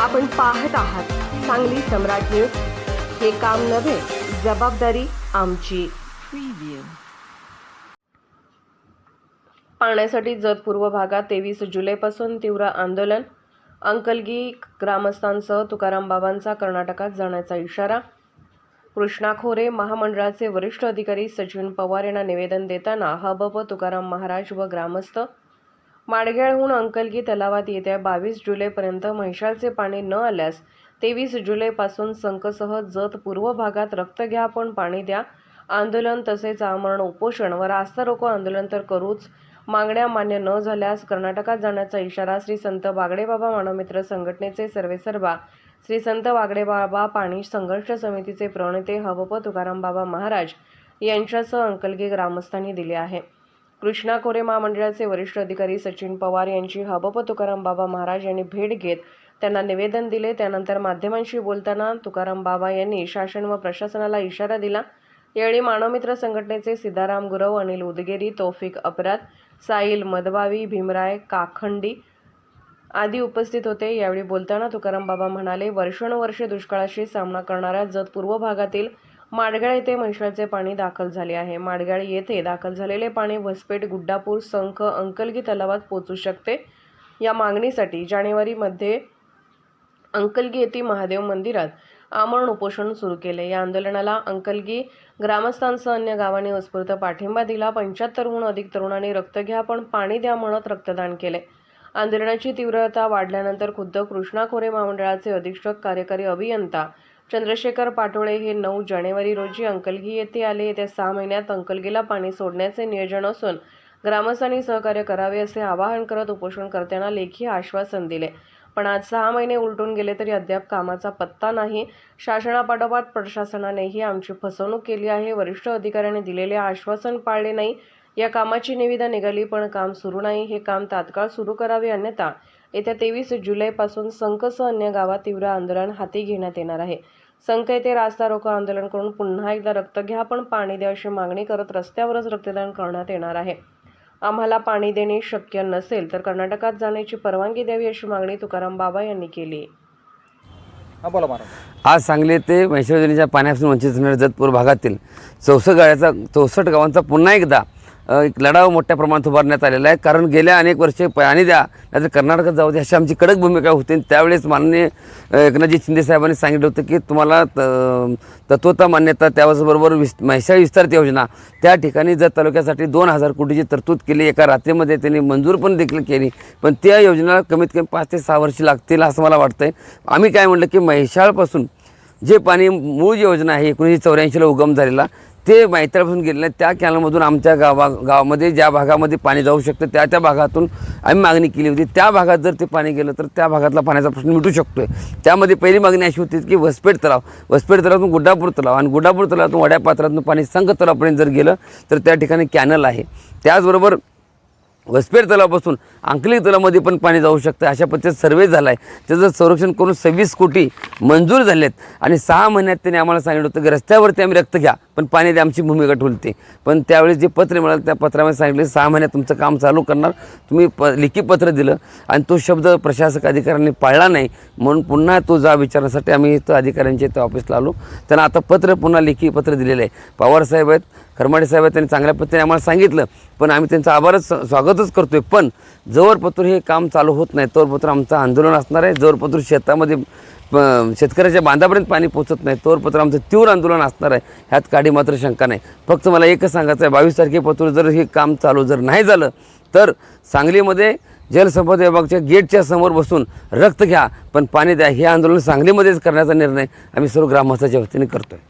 आपण पाहत आहात सांगली सम्राट न्यूज. हे काम नव्हे जबाबदारी आमची. पाण्यासाठी जत पूर्व भागात तेवीस जुलैपासून तीव्र आंदोलन. अंकलगी ग्रामस्थांसह तुकाराम बाबांचा कर्नाटकात जाण्याचा इशारा. कृष्णा खोरे महामंडळाचे वरिष्ठ अधिकारी सचिन पवार यांना निवेदन देताना हबप तुकाराम महाराज व ग्रामस्थ माडगेळहून अंकलगी तलावात येत्या बावीस जुलैपर्यंत म्हैशाळचे पाणी न आल्यास तेवीस जुलैपासून संकसह जत पूर्व भागात रक्त घ्या पण पाणी द्या. आंदोलन तसेच आमरण उपोषण व रास्ता रोको आंदोलन तर करूच. मागण्या मान्य न झाल्यास कर्नाटकात जाण्याचा इशारा श्री संत बागडेबाबा मानवमित्र संघटनेचे सर्वेसर्वा श्री संत बागडेबाबा पाणी संघर्ष समितीचे प्रणेते हवप तुकाराम बाबा महाराज यांच्यासह अंकलगी ग्रामस्थांनी दिले आहे. कृष्णा कोरे महामंडळाचे वरिष्ठ अधिकारी सचिन पवार यांची हबप तुकाराम बाबा महाराज यांनी भेट घेत त्यांना निवेदन दिले. त्यानंतर माध्यमांशी बोलताना तुकाराम बाबा यांनी शासन व प्रशासनाला इशारा दिला. यावेळी मानवमित्र संघटनेचे सिद्धाराम गुरव अनिल उदगेरी तौफिक अपराध साईल मदबावी भीमराय काखंडी आदी उपस्थित होते. यावेळी बोलताना तुकाराम बाबा म्हणाले वर्षानुवर्षे दुष्काळाशी सामना करणाऱ्या जत पूर्व भागातील माडगाळ येथे म्हैसाळचे पाणी दाखल झाले आहे. माडगाळ येथे दाखल झालेले पाणी वसपेट गुड्डापूर संख अंकलगी तलावात पोहोचू शकते. या मागणीसाठी जानेवारीमध्ये अंकलगी येथील महादेव मंदिरात आमरण उपोषण सुरू केले. या आंदोलनाला अंकलगी ग्रामस्थांसह अन्य गावांनी उत्स्फूर्त पाठिंबा दिला. पंच्याहत्तरहून अधिक तरुणांनी रक्त घ्या पण पाणी द्या म्हणत रक्तदान केले. आंदोलनाची तीव्रता वाढल्यानंतर खुद्द कृष्णा खोरे महामंडळाचे अधीक्षक कार्यकारी अभियंता चंद्रशेखर पाटोळे हे नऊ जानेवारी रोजी अंकलगी येथे आले. येत्या सहा महिन्यात अंकलगीला पाणी सोडण्याचे नियोजन असून ग्रामस्थांनी सहकार्य करावे असे आवाहन करत उपोषणकर्त्यांना लेखी आश्वासन दिले. पण आज सहा महिने उलटून गेले तरी अद्याप कामाचा पत्ता नाही. शासनापाठोपाठ प्रशासनानेही आमची फसवणूक केली आहे. वरिष्ठ अधिकाऱ्यांनी दिलेले आश्वासन पाळले नाही. या कामाची निविदा निघाली पण काम सुरू नाही. हे काम तात्काळ सुरू करावे अन्यथा येत्या तेवीस जुलैपासून संकसह अन्य गावात तीव्र आंदोलन हाती घेण्यात येणार आहे. संख येथे रास्ता रोको आंदोलन करून पुन्हा एकदा रक्त घ्या पण पाणी द्या अशी मागणी करत रस्त्यावरच रक्तदान करण्यात येणार आहे. आम्हाला पाणी देणे शक्य नसेल तर कर्नाटकात जाण्याची परवानगी द्यावी अशी मागणी तुकाराम बाबा यांनी केली. हा बोला महाराज. आज सांगली ते म्हैसूर योजनेच्या पाण्यापासून वंचित असणाऱ्या जतपूर भागातील चौसष्ट गाड्याचा चौसष्ट गावांचा पुन्हा एकदा लढाव मोठ्या प्रमाणात उभारण्यात आलेला आहे. कारण गेल्या अनेक वर्षे पाणी द्या नाहीतर कर्नाटकात जाऊ द्या अशी आमची कडक भूमिका होती. आणि त्यावेळेस माननीय एकनाथजी शिंदे साहेबांनी सांगितलं होतं की तुम्हाला त- तत्वता मान्यता त्याचबरोबर विस म्हैसाळ विस्तारित योजना त्या ठिकाणी जर तालुक्यासाठी दोन हजार कोटीची तरतूद केली. एका रात्रीमध्ये त्यांनी मंजूर पण देखील केली. पण त्या योजनेला कमीत कमी पाच ते सहा वर्षे लागतील असं मला वाटतं आहे आम्ही काय म्हटलं की म्हैसाळपासून जे पाणी मूळ योजना आहे एकोणीसशे चौऱ्याऐंशीला उगम झालेला ते मैत्रापासून गेलेलं त्या कॅनलमधून आमच्या गावा गावामध्ये ज्या भागामध्ये पाणी जाऊ शकतं त्या त्या भागातून आम्ही मागणी केली होती. त्या भागात जर ते पाणी गेलं तर त्या भागातला पाण्याचा प्रश्न मिटू शकतो आहे त्यामध्ये पहिली मागणी अशी होती की वसपेट तलाव. वसपेट तलावातून गुड्डापूर तलाव आणि गुड्डापूर तलावातून वड्या पात्रातून पाणी संघ तलावपर्यंत जर गेलं तर त्या ठिकाणी कॅनल आहे. त्याचबरोबर वसपेर तलावापासून अंकली तलावामध्ये पण पाणी जाऊ शकतं. अशा पद्धतीचा सर्वे झाला आहे त्याचं संरक्षण करून सव्वीस कोटी मंजूर झाले आहेत आणि सहा महिन्यात त्यांनी आम्हाला सांगितलं होतं की रस्त्यावरती आम्ही रक्त घ्या पण पाणी द्या आमची भूमिका ठुलते पण त्यावेळेस जे पत्र मिळालं त्या पत्रामध्ये सांगितले सहा महिन्यात तुमचं काम चालू करणार. तुम्ही प लिखी पत्र दिलं आणि तो शब्द प्रशासक अधिकाऱ्यांनी पाळला नाही. म्हणून पुन्हा तो जा विचारण्यासाठी आम्ही इथं अधिकाऱ्यांच्या इथं ऑफिसला आलो. त्यांना आता पत्र पुन्हा लेखी पत्र दिलेलं आहे. पवारसाहेब आहेत. करमाडे साहेब त्यांनी चांगल्या पद्धतीने आम्हाला सांगितलं. पण आम्ही त्यांचं आभारच स्वागतच करतो आहे पण जवळपत्र हे काम चालू होत नाही तोवरपत्र आमचं आंदोलन असणार आहे. जवळपत्र शेतामध्ये शेतकऱ्याच्या बांधापर्यंत पाणी पोचत नाही तोवरपत्र आमचं तीव्र आंदोलन असणार आहे. ह्यात काडी मात्र शंका नाही. फक्त मला एकच सांगायचं आहे बावीस तारखेपासून जर हे काम चालू जर नाही झालं तर सांगलीमध्ये जलसंपदा विभागाच्या गेटच्या समोर बसून रक्त घ्या पण पाणी द्या. हे आंदोलन सांगलीमध्येच करण्याचा निर्णय आम्ही सर्व ग्रामस्थाच्या वतीने करतो आहे